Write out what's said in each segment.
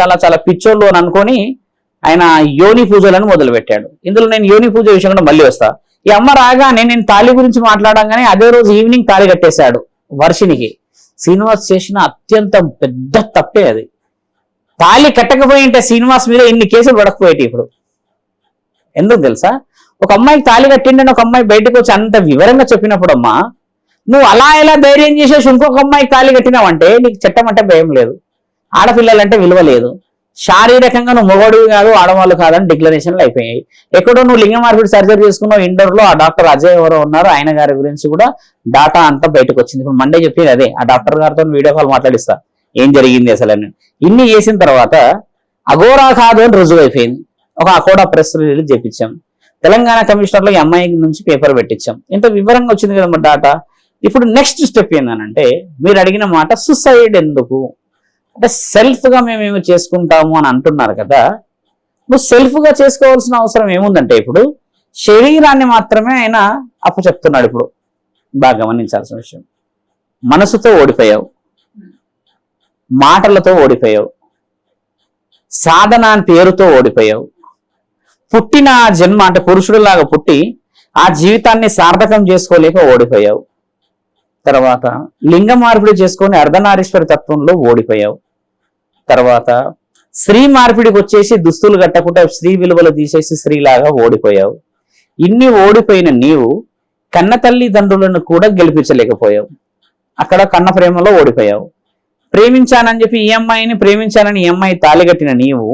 చాలా చాలా పిచ్చోళ్ళు అని అనుకొని ఆయన యోని పూజలను మొదలు పెట్టాడు ఇందులో నేను యోని పూజ విషయం కూడా మళ్ళీ వస్తా. ఈ అమ్మ రాగానే నేను తాళి గురించి మాట్లాడంగానే అదే రోజు ఈవినింగ్ తాళి కట్టేశాడు వర్షినికి శ్రీనివాస్ చేసిన అత్యంత పెద్ద తప్పే అది. తాళి కట్టకపోయి ఉంటే శ్రీనివాస్ మీద ఇన్ని కేసులు పడకపోయేటి ఇప్పుడు? ఎందుకు తెలుసా? ఒక అమ్మాయికి తాళి కట్టిండని ఒక అమ్మాయి బయటకు వచ్చి అంత వివరంగా చెప్పినప్పుడు అమ్మా నువ్వు అలా ఎలా ధైర్యం చేసేసి ఇంకొక అమ్మాయికి తాళి కట్టినావంటే నీకు చట్టం అంటే భయం లేదు. ఆడపిల్లలంటే విలువ లేదు. శారీరకంగా నువ్వు మొగడువి కాదు ఆడవాళ్ళు కాదని డిక్లరేషన్లు అయిపోయాయి. ఎక్కడో నువ్వు లింగ మార్పిడి సర్జరీ చేసుకున్నావు ఇండోర్లో ఆ డాక్టర్ అజయ్ ఎవరో ఉన్నారు ఆయన గారి గురించి కూడా డాటా అంతా బయటకు వచ్చింది. ఇప్పుడు మండే చెప్పింది అదే. ఆ డాక్టర్ గారితో వీడియో కాల్ మాట్లాడిస్తా. ఏం జరిగింది అసలు అని. ఇన్ని చేసిన తర్వాత అఘోరా కాదు అని రుజువు అయిపోయింది. ఒక అకోడా ప్రెస్ రిలీజ్ చేపించాం. తెలంగాణ కమిషనర్లో నుంచి పేపర్ పెట్టించాం. ఇంత వివరంగా వచ్చింది కదా డాటా ఇప్పుడు నెక్స్ట్ స్టెప్ ఏందనంటే మీరు అడిగిన మాట సుసైడ్ ఎందుకు? అంటే సెల్ఫ్గా మేమేమో మేమేమి చేసుకుంటాము అని అంటున్నారు కదా నువ్వు సెల్ఫ్గా చేసుకోవాల్సిన అవసరం ఏముందంటే ఇప్పుడు శరీరాన్ని మాత్రమే ఆయన అప్పచెప్తున్నాడు ఇప్పుడు. బాగా గమనించాల్సిన విషయం. మనసుతో ఓడిపోయావు. మాటలతో ఓడిపోయావు. సాధన అని పేరుతో ఓడిపోయావు. పుట్టిన జన్మ అంటే పురుషుడిలాగా పుట్టి ఆ జీవితాన్ని సార్థకం చేసుకోలేక ఓడిపోయావు. తర్వాత లింగ మార్పిడి చేసుకొని అర్ధనారీశ్వర తత్వంలో ఓడిపోయావు. తర్వాత స్త్రీ మార్పిడికి వచ్చేసి దుస్తులు కట్టకుండా స్త్రీ విలువలు తీసేసి స్త్రీలాగా ఓడిపోయావు. ఇన్ని ఓడిపోయిన నీవు కన్న తల్లిదండ్రులను కూడా గెలిపించలేకపోయావు. అక్కడ కన్న ప్రేమలో ఓడిపోయావు. ప్రేమించానని చెప్పి ఈ అమ్మాయిని ప్రేమించానని ఈ అమ్మాయి తాళిగట్టిన నీవు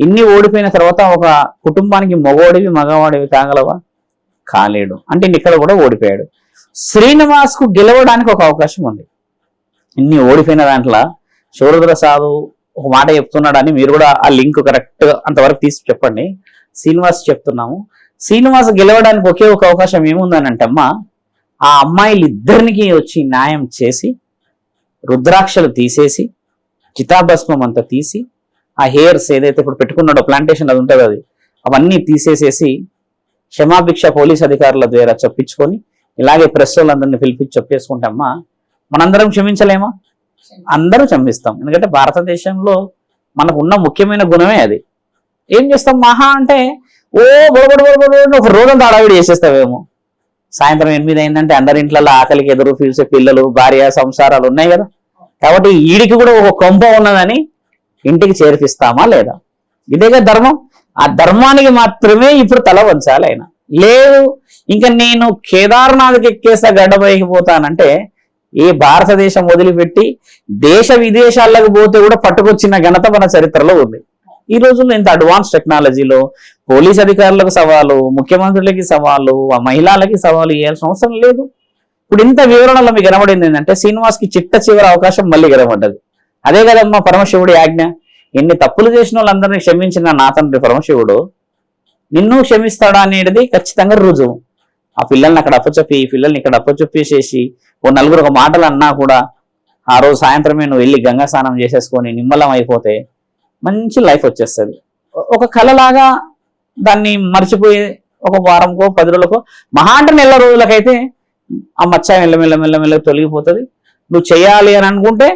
ఇన్ని ఓడిపోయిన తర్వాత ఒక కుటుంబానికి మగవాడివి మగవాడివి కాగలవా? కాలేడు. అంటే ఇక్కడ కూడా ఓడిపోయాడు. శ్రీనివాస్కు గెలవడానికి ఒక అవకాశం ఉంది. ఇన్ని ఓడిపోయిన దాంట్లో శౌరద్ర సాధు ఒక మాట చెప్తున్నాడని మీరు కూడా ఆ లింక్ కరెక్ట్ అంతవరకు తీసి చెప్పండి. శ్రీనివాస్ చెప్తున్నాము. శ్రీనివాస్ గెలవడానికి ఒకే ఒక అవకాశం ఏముందనంటే అమ్మా ఆ అమ్మాయిలు ఇద్దరికి వచ్చి న్యాయం చేసి రుద్రాక్షలు తీసేసి చితాభస్మం అంతా తీసి ఆ హెయిర్స్ ఏదైతే ఇప్పుడు పెట్టుకున్నాడో ప్లాంటేషన్ అది ఉంటుంది అది అవన్నీ తీసేసేసి క్షమాభిక్ష పోలీస్ అధికారుల ద్వారా చెప్పించుకొని ఇలాగే ప్రెస్ వాళ్ళందరినీ పిలిపించి చెప్పేసుకుంటామా మనందరం క్షమించలేమా? అందరూ క్షమిస్తాం. ఎందుకంటే భారతదేశంలో మనకు ఉన్న ముఖ్యమైన గుణమే అది. ఏం చేస్తాం? మహా అంటే ఓ బొడబడి బొడబడి ఒక రోజంతా అడవిడి చేసేస్తావేమో. సాయంత్రం ఎనిమిది అయిందంటే అందరి ఇంట్లో ఆకలికి ఎదురు పిలిచే పిల్లలు భార్య సంసారాలు ఉన్నాయి కదా. కాబట్టి ఈడికి కూడా ఒక కొంప ఉన్నదని ఇంటికి చేర్పిస్తామా లేదా? ఇదేగా ధర్మం. ఆ ధర్మానికి మాత్రమే ఇప్పుడు తల వంచాలి ఆయన. లేదు ఇంకా నేను కేదార్నాథ్కి ఎక్కేసా గడ్డపైకిపోతానంటే పోతానంటే ఈ భారతదేశం వదిలిపెట్టి దేశ విదేశాలకు పోతే కూడా పట్టుకొచ్చిన ఘనత మన చరిత్రలో ఉంది. ఈ రోజుల్లో ఇంత అడ్వాన్స్ టెక్నాలజీలో పోలీస్ అధికారులకు సవాలు ముఖ్యమంత్రులకి సవాలు ఆ మహిళలకి సవాలు ఇవ్వాల్సిన అవసరం లేదు. ఇప్పుడు ఇంత వివరణలో మీకు కనబడింది ఏంటంటే శ్రీనివాస్కి చిట్ట చివరి అవకాశం మళ్ళీ కనబడ్డది. అదే కదమ్మా పరమశివుడి ఆజ్ఞ. ఎన్ని తప్పులు చేసిన వాళ్ళందరినీ క్షమించిన నా తండ్రి పరమశివుడు. నిన్ను క్షమిస్తాడా అనేది ఖచ్చితంగా రుజువు. ఆ పిల్లల్ని అక్కడ అప్పచెప్పి ఈ పిల్లల్ని ఇక్కడ అప్పచెప్పేసేసి ఓ నలుగురు ఒక మాటలు అన్నా కూడా ఆ రోజు సాయంత్రమే నువ్వు వెళ్ళి గంగా స్నానం చేసేసుకొని నిమ్మలం అయిపోతే మంచి లైఫ్ వచ్చేస్తుంది. ఒక కళలాగా దాన్ని మర్చిపోయి ఒక వారంకో పది రోజులకో మహా అంటే నెల రోజులకైతే ఆ మచ్చ మెల్లమెల్ల మెల్లమెల్ల తొలగిపోతుంది. నువ్వు చేయాలి అని అనుకుంటే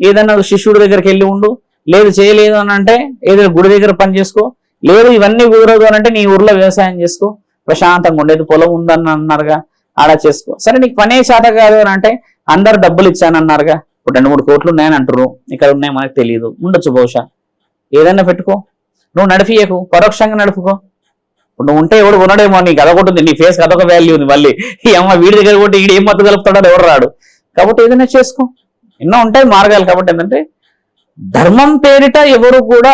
ఏదైనా శిష్యుడి దగ్గరికి వెళ్ళి ఉండు. లేదు చేయలేదు అని అంటే ఏదైనా గుడి దగ్గర పని చేసుకో. లేదు ఇవన్నీ కుదరదు అని అంటే నీ ఊర్లో వ్యవసాయం చేసుకో. ప్రశాంతంగా ఉండేది పొలం ఉందని అన్నారుగా ఆడ చేసుకో. సరే నీకు పనే శాత కాదు అని అంటే అందరు డబ్బులు ఇచ్చానన్నారుగా. ఇప్పుడు రెండు మూడు కోట్లు ఉన్నాయని అంటారు ఇక్కడ ఉన్నాయి మనకు తెలియదు ఉండొచ్చు బహుశా. ఏదైనా పెట్టుకో. నువ్వు నడిపియకు. పరోక్షంగా నడుపుకో. ఇప్పుడు నువ్వు ఉంటే ఎవడు కొనడేమో నీకు అదొకటి నీ ఫేస్ అదొక వాల్యూ ఉంది మళ్ళీ. ఈ అమ్మ వీడి దగ్గర కొట్టి ఈడు ఏం మత్తు కలుపుతాడో ఎవరు రాడు. కాబట్టి ఏదైనా చేసుకో. ఎన్నో ఉంటాయి మార్గాలు కాబట్టి ఏంటంటే ధర్మం పేరిట ఎవరు కూడా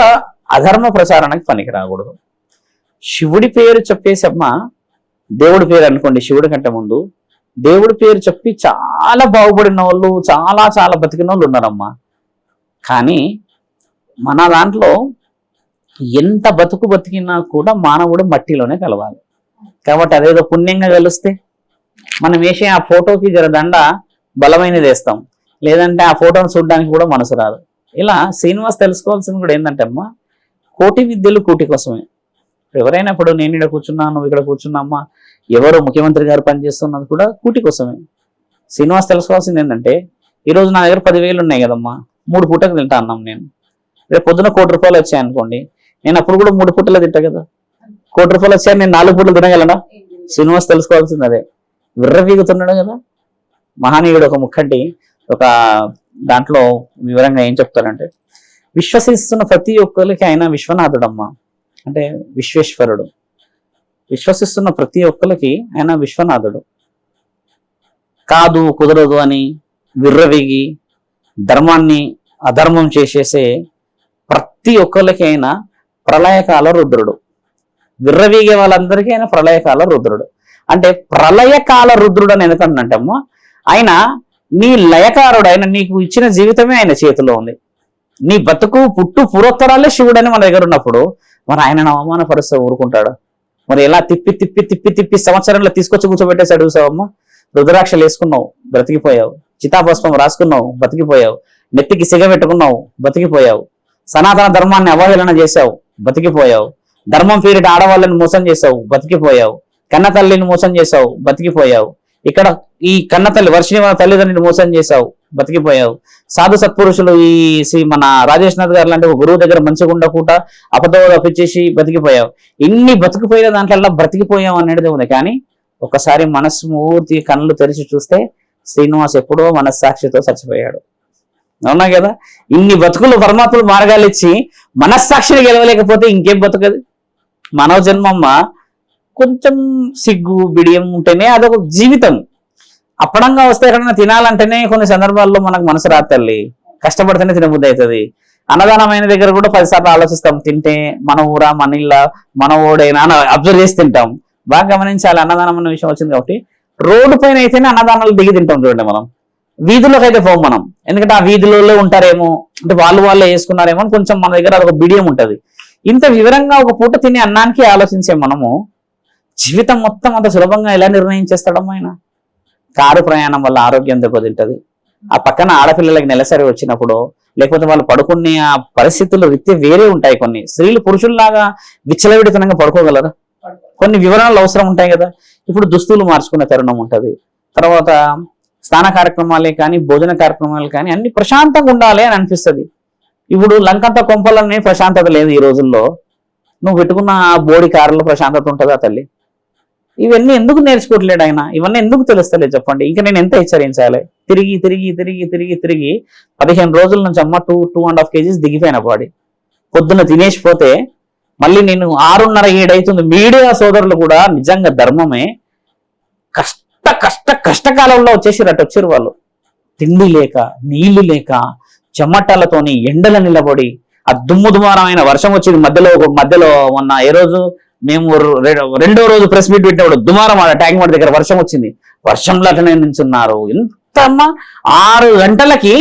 అధర్మ ప్రచారానికి పనికి రాకూడదు శివుడి పేరు చెప్పేసి అమ్మ దేవుడి పేరు అనుకోండి శివుడి కంటే ముందు దేవుడి పేరు చెప్పి చాలా బాగుపడిన వాళ్ళు చాలా చాలా బతికిన వాళ్ళు ఉన్నారమ్మా. కానీ మన దాంట్లో ఎంత బతుకు బతికినా కూడా మానవుడు మట్టిలోనే కలవాలి. కాబట్టి అదేదో పుణ్యంగా కలిస్తే మనం వేసే ఆ ఫోటోకి జర దండ బలమైనది వేస్తాం. లేదంటే ఆ ఫోటోను చూడడానికి కూడా మనసు రాదు. ఇలా శ్రీనివాస్ తెలుసుకోవాల్సింది కూడా ఏంటంటే అమ్మా కోటి విద్యలు కూటి కోసమే. ఎవరైనా ఇప్పుడు నేను ఇక్కడ కూర్చున్నా నువ్వు ఇక్కడ కూర్చున్నామ్మా ఎవరు ముఖ్యమంత్రి గారు పనిచేస్తున్నది కూడా కూటి కోసమే. శ్రీనివాస్ తెలుసుకోవాల్సింది ఏంటంటే ఈరోజు నా దగ్గర పదివేలు ఉన్నాయి కదమ్మా మూడు పూటకు తింటా అన్నాం నేను. రేపు పొద్దున కోటి రూపాయలు వచ్చాయి అనుకోండి నేను అప్పుడు కూడా మూడు పూటలు తింటా కదా. కోటి రూపాయలు వచ్చాయని నేను నాలుగు పూటలు తినగలనా? శ్రీనివాస్ తెలుసుకోవాల్సింది అదే. విర్రవీగుతున్నాడు కదా. మహానీయుడు ఒక ముఖంటి ఒక దాంట్లో వివరంగా ఏం చెప్తారంటే విశ్వసిస్తున్న ప్రతి ఒక్కరికి ఆయన విశ్వనాథుడమ్మా. అంటే విశ్వేశ్వరుడు. విశ్వసిస్తున్న ప్రతి ఒక్కరికి ఆయన విశ్వనాథుడు. కాదు కుదరదు అని విర్రవిగి ధర్మాన్ని అధర్మం చేసేసే ప్రతి ఒక్కరికి ఆయన ప్రళయకాల రుద్రుడు. విర్రవీగే వాళ్ళందరికీ ఆయన ప్రళయకాల రుద్రుడు. అంటే ప్రళయకాల రుద్రుడు అని ఎందుకంటే ఆయన నీ లయకారుడు ఆయన నీకు ఇచ్చిన జీవితమే ఆయన చేతిలో ఉంది. నీ బతుకు పుట్టు పురోత్తరాలే శివుడని మన దగ్గర ఉన్నప్పుడు మరి ఆయన అవమానపరుస్తూ ఊరుకుంటాడు. మరి ఎలా తిప్పి తిప్పి తిప్పి తిప్పి సంవత్సరంలో తీసుకొచ్చి కూర్చోబెట్టేసి అడుగుతావమ్మా రుద్రాక్షలు వేసుకున్నావు బ్రతికిపోయావు. చితాభస్మం రాసుకున్నావు బతికిపోయావు. నెత్తికి సిగ పెట్టుకున్నావు బతికిపోయావు. సనాతన ధర్మాన్ని అవహేళన చేశావు బతికిపోయావు. ధర్మం పేరిట ఆడవాళ్ళని మోసం చేశావు బతికిపోయావు. కన్న తల్లిని మోసం చేశావు బతికిపోయావు. ఇక్కడ ఈ కన్న తల్లి వర్షిణి మన తల్లిదండ్రుని మోసం చేశావు. బతికిపోయావు. సాధు సత్పురుషులు ఈ శ్రీ మన రాజేష్ నాథ్ గారు లాంటి ఒక గురువు దగ్గర మంచిగా ఉండకుండా అపదవ తప్పించేసి బతికిపోయావు. ఇన్ని బతికిపోయిన దాంట్లో బ్రతికిపోయావు అనేది ఉంది. కానీ ఒకసారి మనస్మూర్తి కళ్ళు తెరిచి చూస్తే శ్రీనివాస్ ఎప్పుడో మనస్సాక్షితో చచ్చిపోయాడు. అవునా కదా? ఇన్ని బతుకులు పరమాత్ములు మార్గాలు ఇచ్చి మనస్సాక్షిని గెలవలేకపోతే ఇంకేం బతుకదు? మానవ జన్మమ్మ కొంచెం సిగ్గు బిడియం ఉంటేనే అదొక జీవితం. అప్పడంగా వస్తే ఎక్కడైనా తినాలంటేనే కొన్ని సందర్భాల్లో మనకు మనసు రాదు తల్లి. కష్టపడితేనే తినబుద్ధి అవుతుంది అన్నదానమైన దగ్గర కూడా పదిసార్లు ఆలోచిస్తాం. తింటే మన ఊరా మన ఇళ్ళ మన ఓడైనా అని అబ్జర్వ్ చేసి తింటాం. బాగా గమనించాలి అన్నదానం అన్న విషయం వచ్చింది కాబట్టి. రోడ్డు పైన అయితేనే అన్నదానాలు దిగి తింటాం చూడండి మనం. వీధుల్లోకి అయితే పోం మనం. ఎందుకంటే ఆ వీధులలో ఉంటారేమో అంటే వాళ్ళు వాళ్ళే వేసుకున్నారేమో అని కొంచెం మన దగ్గర అదొక బిడియం ఉంటది. ఇంత వివరంగా ఒక పూట తినే అన్నానికి ఆలోచించే మనము జీవితం మొత్తం అంత సులభంగా ఎలా నిర్ణయం చేస్తాడమ్మా ఆయన? కారు ప్రయాణం వల్ల ఆరోగ్యం దెబ్బతింటది. ఆ పక్కన ఆడపిల్లలకి నెలసరి వచ్చినప్పుడు లేకపోతే వాళ్ళు పడుకునే ఆ పరిస్థితులు రీత్యా వేరే ఉంటాయి కొన్ని. స్త్రీలు పురుషుల్లాగా విచ్చలవిడితనంగా పడుకోగలరా? కొన్ని వివరాలు అవసరం ఉంటాయి కదా. ఇప్పుడు దుస్తులు మార్చుకునే తరుణం ఉంటది. తర్వాత స్నాన కార్యక్రమాలే కానీ భోజన కార్యక్రమాలు కానీ అన్ని ప్రశాంతంగా ఉండాలి అని అనిపిస్తుంది. ఇప్పుడు లంకంత కొంపలనే ప్రశాంతత లేదు ఈ రోజుల్లో. నువ్వు పెట్టుకున్న ఆ బోడి కారులో ప్రశాంతత ఉంటుందా తల్లి? ఇవన్నీ ఎందుకు నేర్చుకోవట్లేడు ఆయన? ఇవన్నీ ఎందుకు తెలుస్తలేదు చెప్పండి. ఇంకా నేను ఎంత హెచ్చరించాలి? తిరిగి తిరిగి తిరిగి తిరిగి తిరిగి పదిహేను రోజుల నుంచి అమ్మ two two and half kgs దిగిపోయిన body పొద్దున్న తినేసిపోతే మళ్ళీ నేను ఆరున్నర ఏడైతుంది. మీడియా సోదరులు కూడా నిజంగా ధర్మమే. కష్ట కష్ట కష్టకాలంలో వచ్చేసి అటు వచ్చారు వాళ్ళు. తిండి లేక నీళ్ళు లేక చెమటలతోని ఎండల నిలబడి ఆ దుమ్ము దుమారమైన వర్షం వచ్చింది. మధ్యలో ఒక మధ్యలో మొన్న ఏ రోజు? మేము రెండో రోజు ప్రెస్ మీట్ పెట్టినప్పుడు దుమారం ఆడ ట్యాంక్ బండ్ దగ్గర వర్షం వచ్చింది. వర్షంలో అట్లనే నిల్చున్నారు ఎంత అమ్మా! ఆరు గంటలకి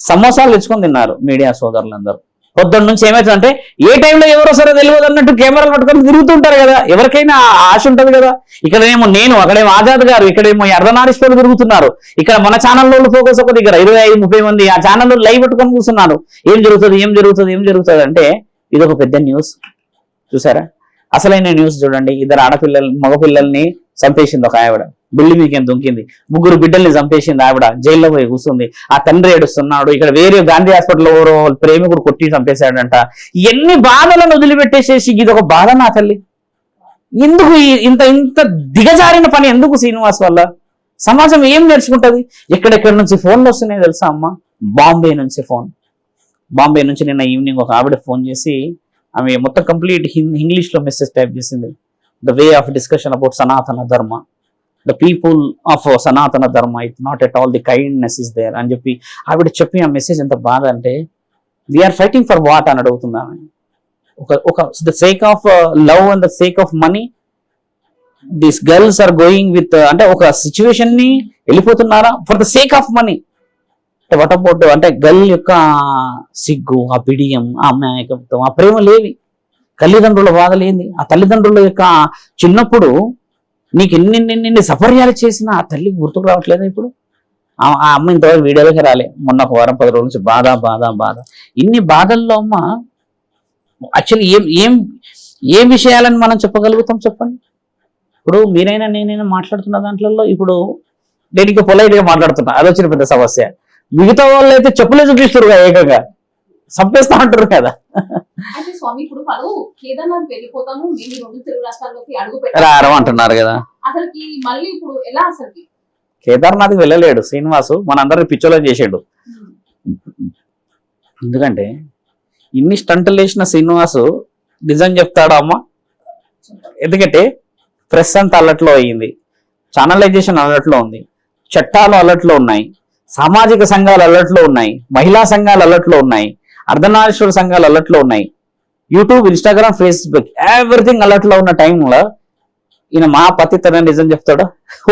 సమోసాలు తెచ్చుకొని తిన్నారు మీడియా సోదరులందరూ. పొద్దున్న నుంచి ఏమవుతుందంటే ఏ టైంలో ఎవరు వస్తారో తెలియదు అన్నట్టు కెమెరాలు పట్టుకొని తిరుగుతుంటారు కదా. ఎవరికైనా ఆశ ఉంటుంది కదా. ఇక్కడేమో నేను అక్కడేమో ఆజాద్ గారు ఇక్కడేమో అర్ధనారీశ్వరులు తిరుగుతున్నారు. ఇక్కడ మన ఛానల్లో ఫోకస్ ఒక దగ్గర ఇరవై ఐదు ముప్పై మంది ఆ ఛానల్లో లైవ్ పెట్టుకొని కూర్చున్నారు. ఏం జరుగుతుంది ఏం జరుగుతుంది ఏం జరుగుతుంది అంటే ఇది ఒక పెద్ద న్యూస్ చూసారా? అసలైన న్యూస్ చూడండి. ఇద్దరు ఆడపిల్లలు మగపిల్లల్ని చంపేసింది ఒక ఆవిడ. బిల్లి మీకేం దుంకింది ముగ్గురు బిడ్డల్ని చంపేసింది ఆవిడ. జైల్లో పోయి కూర్చుంది ఆ తండ్రి ఏడుస్తున్నాడు. ఇక్కడ వేరే గాంధీ హాస్పిటల్లో ఎవరో ప్రేమికుడు కొట్టి చంపేశాడంట. ఎన్ని బాధలను వదిలిపెట్టేసేసి ఇది ఒక బాధ నా తల్లి. ఎందుకు ఇంత ఇంత దిగజారిన పని ఎందుకు శ్రీనివాస్ వల్ల? సమాజం ఏం నేర్చుకుంటది? ఎక్కడెక్కడి నుంచి ఫోన్లు వస్తున్నాయి తెలుసా అమ్మ? బాంబే నుంచి ఫోన్. బాంబే నుంచి నిన్న ఈవినింగ్ ఒక ఆవిడ ఫోన్ చేసి ఆమె మొత్తం కంప్లీట్ ఇంగ్లీష్లో మెసేజ్ టైప్ చేసింది. The way of discussion about Sanatana Dharma the people of Sanatana Dharma it not at all the kindness is there అని చెప్పి ఆవిడ చెప్పి ఆ మెసేజ్ ఎంత బాధ అంటే వీఆర్ ఫైటింగ్ ఫర్ వాట్ అని అడుగుతుంది ఆమె. ఒక ఒక the sake of love and the sake of money these girls are going with అంటే ఒక సిచ్యువేషన్ని వెళ్ళిపోతున్నారా? For the sake of money వటపోటు అంటే గల్ యొక్క సిగ్గు ఆ బిడియం ఆ అమాయకత్వం ఆ ప్రేమ లేవి తల్లిదండ్రుల బాధలేంది ఆ తల్లిదండ్రుల యొక్క చిన్నప్పుడు నీకు ఎన్ని సఫర్యాలు చేసినా ఆ తల్లికి గుర్తుకు రావట్లేదా ఇప్పుడు? ఆ అమ్మ ఇంతవరకు వీడియోలోకి రాలే. మొన్న ఒక వారం పది రోజుల నుంచి బాధ బాధ బాధ. ఇన్ని బాధల్లో అమ్మ యాక్చువల్లీ ఏం ఏం ఏ విషయాలని మనం చెప్పగలుగుతాం చెప్పండి? ఇప్పుడు మీరైనా నేనైనా మాట్లాడుతున్న దాంట్లో ఇప్పుడు నేను ఇంకా పొలైట్గా మాట్లాడుతున్నా. అదొచ్చిన పెద్ద సమస్య. మిగతా వాళ్ళు అయితే చెప్పులే చూపిస్తారు కదా ఏకంగా. చంపేస్తా అంటారు కదా. అయితే స్వామి ఇప్పుడు వాళ్ళు కేదార్నాథ్ రెండు తెలుగు రాష్ట్రాల్లోకి అడుగు అంటున్నారు కదా. అసలుకి మళ్ళీ ఇప్పుడు ఎలా అసలుకి? కేదార్నాథ్కి వెళ్ళలేడు శ్రీనివాసు మనందరిని పిచ్చోలో చేసాడు. ఎందుకంటే ఇన్ని స్టంట్లు వేసిన శ్రీనివాసు నిజం చెప్తాడు అమ్మ? ఎందుకంటే ప్రెస్ అంతా అలర్ట్లో అయ్యింది ఛానలైజేషన్ అలర్ట్లో ఉంది. చట్టాలు అలర్ట్లో ఉన్నాయి. సామాజిక సంఘాలు అలర్ట్లో ఉన్నాయి మహిళా సంఘాలు అలర్ట్లో ఉన్నాయి అర్ధనారీశ్వర సంఘాలు అలర్ట్లో ఉన్నాయి. యూట్యూబ్ ఇన్స్టాగ్రామ్ ఫేస్బుక్ ఎవ్రీథింగ్ అలర్ట్లో ఉన్న టైంలో ఈయన మా పతితన నిజం చెప్తాడా?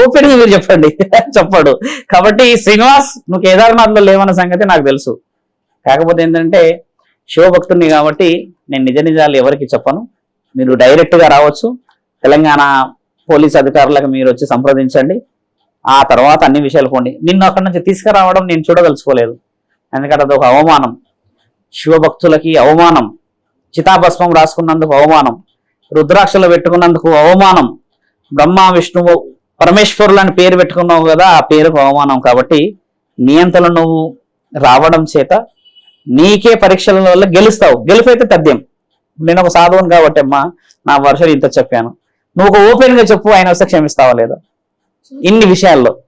ఓపెన్గా మీరు చెప్పండి. చెప్పాడు. కాబట్టి శ్రీనివాస్ నువ్వు కేదార్నాథ్లో లేవన్న సంగతి నాకు తెలుసు. కాకపోతే ఏంటంటే శివభక్తుడిని కాబట్టి నేను నిజ నిజాలు ఎవరికి చెప్పను. మీరు డైరెక్ట్గా రావచ్చు. తెలంగాణ పోలీస్ అధికారులకు మీరు వచ్చి సంప్రదించండి. ఆ తర్వాత అన్ని విషయాలు పోండి. నిన్ను అక్కడి నుంచి తీసుకురావడం నేను చూడదలుచుకోలేదు. ఎందుకంటే అదొక అవమానం. శివభక్తులకి అవమానం. చితాభస్మం రాసుకున్నందుకు అవమానం. రుద్రాక్షలు పెట్టుకున్నందుకు అవమానం. బ్రహ్మ విష్ణువు పరమేశ్వరులని పేరు పెట్టుకున్నావు కదా ఆ పేరుకు అవమానం. కాబట్టి నియంతలు నువ్వు రావడం చేత నీకే పరీక్షల వల్ల గెలుస్తావు. గెలుపైతే తథ్యం. నేను ఒక సాధువుని కాబట్టి అమ్మా నా వర్షాలు ఇంత చెప్పాను. నువ్వు ఒక ఓపెన్గా చెప్పు ఆయన వస్తే క్షమిస్తావా లేదా? ఇన్ని విషయాల్లో.